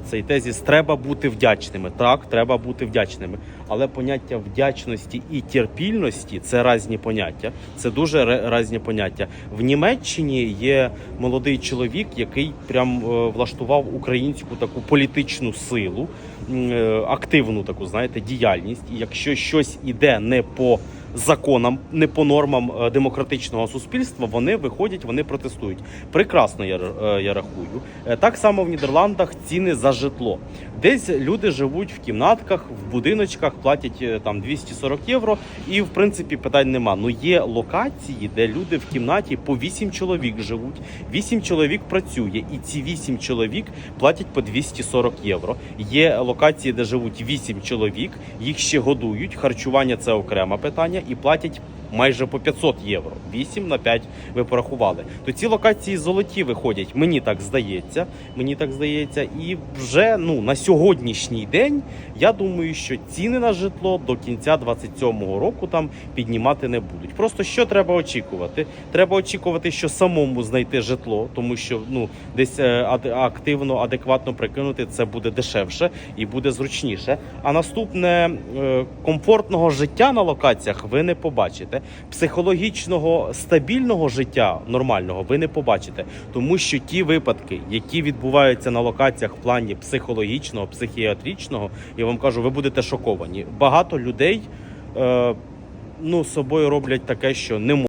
Цей тезіс треба бути вдячними. Так, треба бути вдячними. Але поняття вдячності і терпільності це різні поняття. Це дуже різні поняття. В Німеччині є молодий чоловік, який прям е, влаштував українську таку політичну силу, е, активну таку, знаєте, діяльність. І якщо щось іде не по законам, не по нормам е, демократичного суспільства, вони виходять, вони протестують. Прекрасно, я, я рахую. Так само в Нідерландах ціни за житло. Десь люди живуть в кімнатках, в будиночках, платять е, там 240 євро, і в принципі питань нема. Ну є локації, де люди в кімнаті по 8 чоловік живуть, 8 чоловік працює, і ці 8 чоловік платять по 240 євро. Є локації, де живуть 8 чоловік, їх ще годують. Харчування це окреме питання, і платять. Майже по 500 євро, 8 на 5 ви порахували. То ці локації золоті виходять. Мені так здається. Мені так здається, і вже ну на сьогоднішній день я думаю, що ціни на житло до кінця 27-го року там піднімати не будуть. Просто що треба очікувати? Треба очікувати, що самому знайти житло, тому що ну десь е, активно, адекватно прикинути це буде дешевше і буде зручніше. А наступне е, комфортного життя на локаціях ви не побачите. Психологічного стабільного життя нормального ви не побачите, тому що ті випадки, які відбуваються на локаціях в плані психологічного, психіатричного, я вам кажу, ви будете шоковані. Багато людей е, ну собою роблять таке, що не можуть.